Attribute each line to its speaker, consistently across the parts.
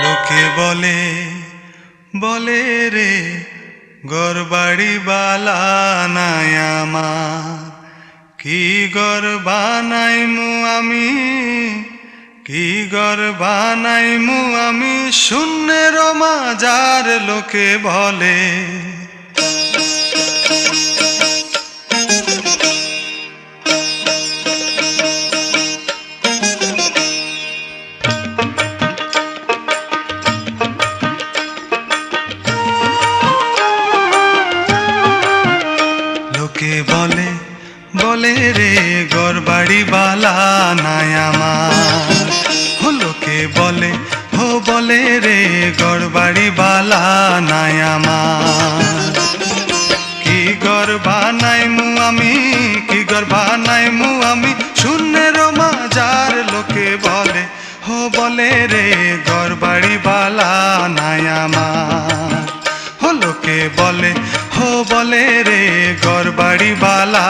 Speaker 1: লোকে বলে বলে রে গরবাড়ি বালা নাই আমার। কি গর বানাইমু আমি? কি গর বানাইমু আমি? শূন্যের মাজার লোকে বলে। রে গরবাড়ি বালা নাই আমার। বলে? হো বলে রে গরবাড়ি বালা নাই আমার। কি গর বানাই মু আমি, কি গর বানাই মু আমি? শূন্যের মাজার লোকে বলে, হো বলে রে গরবাড়ি বালা নাই আমার। বলে? হো বলে রে গরবাড়ি বালা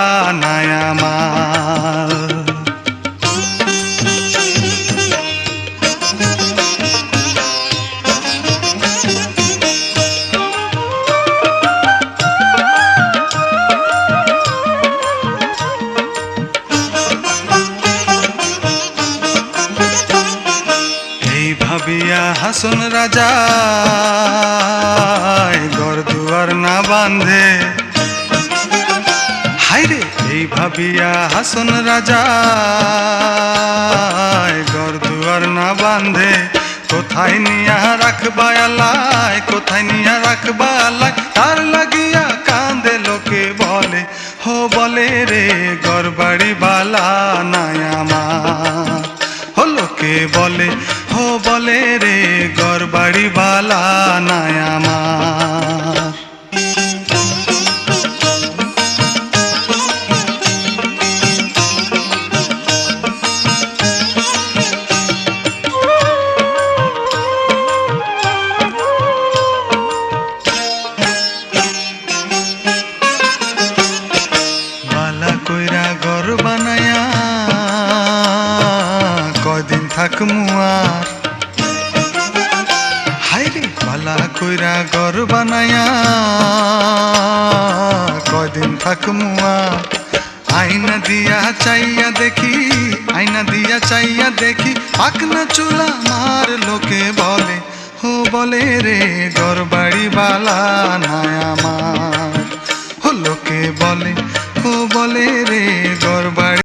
Speaker 1: হাসন রাজা ঘর দুয়ার না বান্ধে হাইরে এই ভাবিয়া হাসন রাজা ঘর দুয়ার না বান্ধে কোথায় নিয়া রাখবা আল্লাহ, কোথায় নিয়া রাখবা আল্লাহ, তার লাগিয়া কান্দে লোকে বলে, হো বলে রে ঘর বাড়ি বালা লোকে বলে হো বলে রে ঘর বাড়ি বালা নাই থাকমু আর হাইরে বালা কইরা ঘর বানায়া। কদিন থাকমু আর আইনা দিয়া চাইয়া দেখি আইনা দিয়া চাইয়া দেখি পাকনা চুলা মার লোকে বলে হো বলে রে ঘর বাড়ি বালা নাই